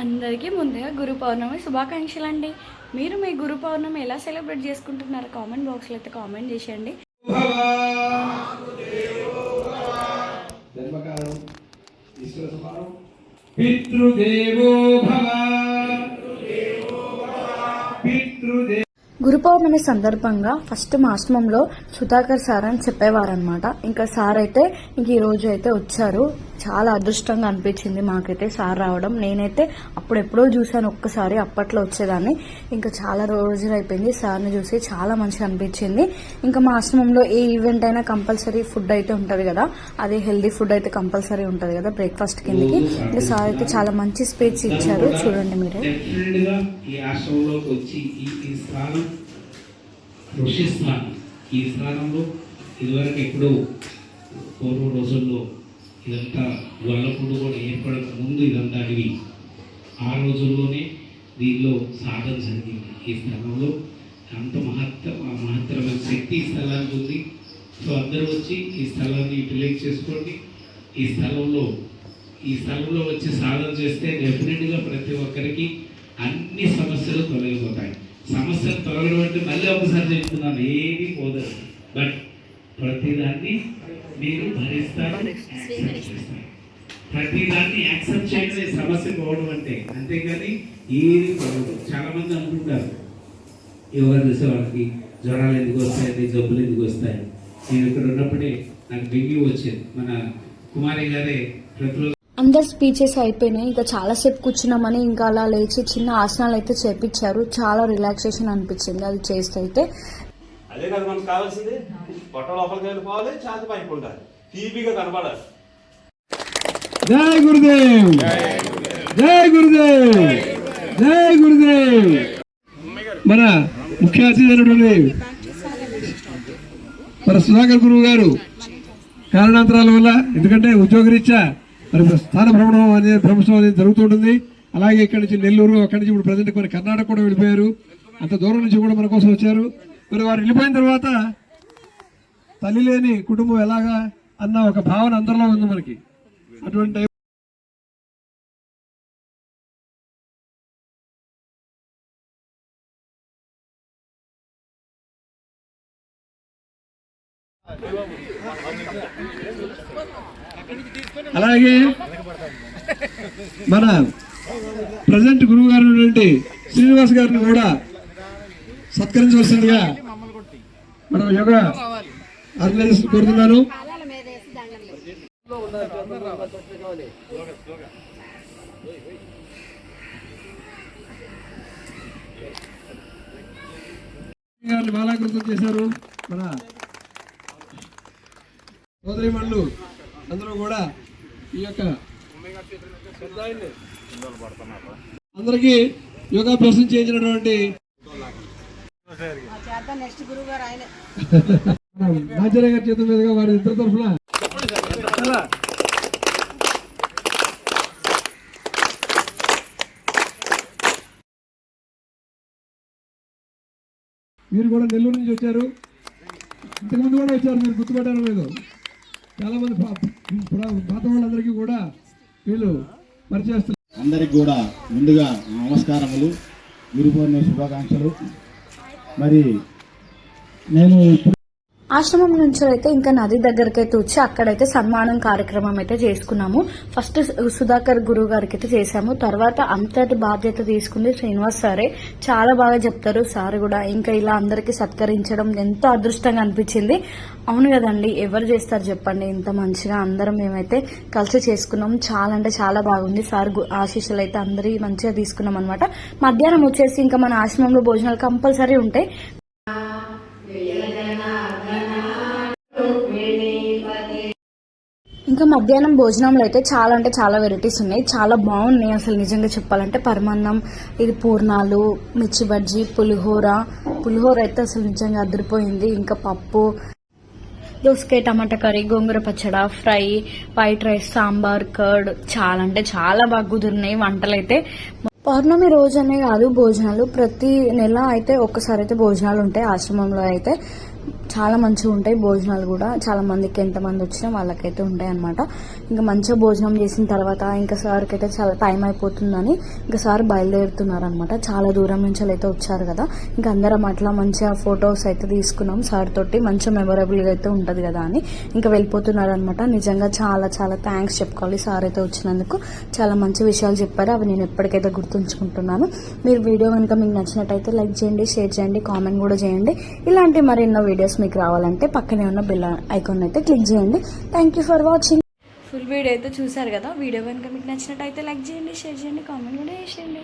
అందరికీ ముందుగా గురు పౌర్ణమి శుభాకాంక్షలు అండి మీరు మీ గురు పౌర్ణమి ఎలా సెలబ్రేట్ చేసుకుంటున్నారో కామెంట్ బాక్స్లో అయితే కామెంట్ చేసేయండి. పితృదేవో భవ. గురు పౌర్ణమి సందర్భంగా ఫస్ట్ మా సుధాకర్ సార్ అని చెప్పేవారనమాట ఇంకా సార్ అయితే ఇంక ఈ రోజు అయితే వచ్చారు. చాలా అదృష్టంగా అనిపించింది మాకైతే సార్ రావడం. నేనైతే అప్పుడు ఎప్పుడో చూశాను ఒక్కసారి అప్పట్లో వచ్చేదాన్ని. ఇంకా చాలా రోజులు అయిపోయింది సార్ని చూసి చాలా మంచిగా అనిపించింది. ఇంకా మా ఆశ్రమంలో ఏ ఈవెంట్ అయినా కంపల్సరీ ఫుడ్ అయితే ఉంటుంది కదా. అదే హెల్దీ ఫుడ్ అయితే కంపల్సరీ ఉంటుంది కదా బ్రేక్ఫాస్ట్ కిందకి. ఇంకా సార్ అయితే చాలా మంచి స్పీచ్ ఇచ్చారు. చూడండి మీరే. ఈ కృషిస్తున్నాను ఈ స్థానంలో ఇదివరకు ఎప్పుడూ పూర్వ రోజుల్లో ఇదంతా గొల్లపుడు కూడా ఏర్పడక ముందు ఇదంతా అడివి ఆ రోజుల్లోనే దీనిలో సాధన జరిగింది ఈ స్థలంలో అంత మహత్త మహత్తరమైన శక్తి ఈ స్థలానికి ఉంది. సో అందరూ వచ్చి ఈ స్థలాన్ని యూటిలైజ్ చేసుకోండి. ఈ స్థలంలో ఈ స్థలంలో వచ్చి సాధన చేస్తే డెఫినెట్గా ప్రతి ఒక్కరికి అన్ని సమస్యలు తొలగిపోతాయి. సమస్యలు తొలగడం అంటే మళ్ళీ ఒకసారి చెప్తున్నాను ఏది పోదు. బట్ ప్రతిదాన్ని మీరు భరిస్తారు. ప్రతిదాన్ని యాక్సెప్ట్ చేయడమే సమస్య పోవడం అంటే. అంతేగాని ఏది పోవడం చాలా మంది అనుకుంటారు యోగా చేసే వాళ్ళకి జ్వరాలు ఎందుకు వస్తాయి జబ్బులు ఎందుకు వస్తాయి? నేను ఇక్కడ ఉన్నప్పుడే నాకు డెంగ్యూ వచ్చింది మన కుమారి గారే ప్రతిరోజు అందరు స్పీచెస్ అయిపోయినాయి. ఇంకా చాలాసేపు కూర్చున్నామని ఇంకా అలా లేచి చిన్న ఆసనాలు అయితే చేపించారు. చాలా రిలాక్సేషన్ అనిపించింది అది చేస్తే అయితే. అదే కదా మనకు కావాల్సింది. పొట్ట లోపలికి వెళ్ళిపోవాలి ఛాతి పైకి ఉండాలి. టీవీగా కనబడాలి. జై గురుదేవ్! జై గురుదేవ్! జై గురుదేవ్! మన ముఖ్య అతిథి అయినటువంటి మన సుధాకర్ గురువు గారు కారణాంతరాల వల్ల ఎందుకంటే ఉద్యోగరీత్యా మరి స్థాన భ్రమణం అనేది భ్రమణం అనేది జరుగుతుంటుంది. అలాగే ఇక్కడి నుంచి నెల్లూరు అక్కడి నుంచి ఇప్పుడు ప్రజెంట్ మరి కర్ణాటక కూడా వెళ్ళిపోయారు. అంత దూరం నుంచి కూడా మన కోసం వచ్చారు. మరి వారు వెళ్ళిపోయిన తర్వాత తల్లి లేని కుటుంబం ఎలాగా అన్న ఒక భావన అందరిలో ఉంది మనకి. అటువంటి అలాగే మన ప్రజెంట్ గురువు గారు శ్రీనివాస్ గారిని కూడా సత్కరించవలసిందిగా మనం యోగ ఆర్గనైజేషన్ కోరుతున్నాను. బాలాకృతం చేశారు. మన సోదరి అందరూ కూడా ఈ యొక్క అందరికీ యోగాభ్యాసం చేయించినటువంటి రాజారావు గారి చేతుల మీదుగా వారి ఇద్దరు తరఫున మీరు కూడా నెల్లూరు నుంచి వచ్చారు. ఇంతకుముందు కూడా వచ్చారు మీరు గుర్తుపట్టారు లేదు? చాలా మంది పాత వాళ్ళందరికీ కూడా వీళ్ళు పరిచయస్తున్నారు అందరికి కూడా ముందుగా నమస్కారములు గురు శుభాకాంక్షలు. మరి నేను ఆశ్రమం నుంచి అయితే ఇంకా నది దగ్గరికి అయితే వచ్చి అక్కడైతే సన్మానం కార్యక్రమం అయితే చేసుకున్నాము. ఫస్ట్ సుధాకర్ గురువు గారికి అయితే చేశాము. తర్వాత అంతటి బాధ్యత తీసుకుంది శ్రీనివాస్ సారే. చాలా బాగా చెప్తారు సార్ కూడా. ఇంకా ఇలా అందరికీ సత్కరించడం ఎంతో అదృష్టంగా అనిపించింది. అవును కదండి ఎవరు చేస్తారు చెప్పండి. ఇంత మంచిగా అందరం మేమైతే కలిసి చేసుకున్నాం. చాలా అంటే చాలా బాగుంది. సార్ గు- ఆశీస్సులు అయితే అందరి మంచిగా తీసుకున్నాం అనమాట మధ్యాహ్నం వచ్చేసి ఇంకా మన ఆశ్రమంలో భోజనాలు కంపల్సరీ ఉంటాయి. ఇంకా మధ్యాహ్నం భోజనంలో అయితే చాలా అంటే చాలా వెరైటీస్ ఉన్నాయి. చాలా బాగున్నాయి అసలు నిజంగా చెప్పాలంటే. పరమాన్నం ఇది పూర్ణాలు మిర్చి బజ్జీ పులిహోర. పులిహోర అయితే అసలు నిజంగా అదిరిపోయింది. ఇంకా పప్పు దోసకాయ టమాటా కర్రీ గోంగూర పచ్చడ fry white rice sambar curd. చాలా అంటే చాలా బాగా కుదిరినాయి వంటలు అయితే పౌర్ణమి అనే కాదు భోజనాలు. ప్రతి నెల అయితే ఒక్కసారి అయితే భోజనాలు ఉంటాయి ఆశ్రమంలో అయితే. చాలా మంచిగా ఉంటాయి భోజనాలు కూడా. చాలా మందికి ఎంతమంది వచ్చినా వాళ్ళకైతే ఉంటాయి అనమాట ఇంకా మంచిగా భోజనం చేసిన తర్వాత ఇంకా సార్కి అయితే చాలా టైం అయిపోతుందని ఇంకా సార్ బయలుదేరుతున్నారు అనమాట చాలా దూరం నుంచి అయితే వచ్చారు కదా. ఇంకా అందరం అట్లా మంచిగా ఫొటోస్ అయితే తీసుకున్నాం సార్ తోటి. మంచిగా మెమొరబుల్గా అయితే ఉంటుంది కదా అని ఇంకా వెళ్ళిపోతున్నారు అనమాట నిజంగా చాలా చాలా థ్యాంక్స్ చెప్పుకోవాలి సార్ అయితే వచ్చినందుకు. చాలా మంచి విషయాలు చెప్పారు. అవి నేను ఎప్పటికైతే గుర్తుంచుకుంటున్నాను. మీరు వీడియో కనుక మీకు నచ్చినట్టయితే లైక్ చేయండి షేర్ చేయండి కామెంట్ కూడా చేయండి. ఇలాంటి మరెన్నో వీడియోస్ మీకు రావాలంటే పక్కనే ఉన్న బిల్ ఐకాన్ అయితే క్లిక్ చేయండి. Thank you for watching full video అయితే చూసారు కదా? వీడియో కనుక మీకు నచ్చినట్టయితే లైక్ చేయండి షేర్ చేయండి కామెంట్ కూడా చేయండి.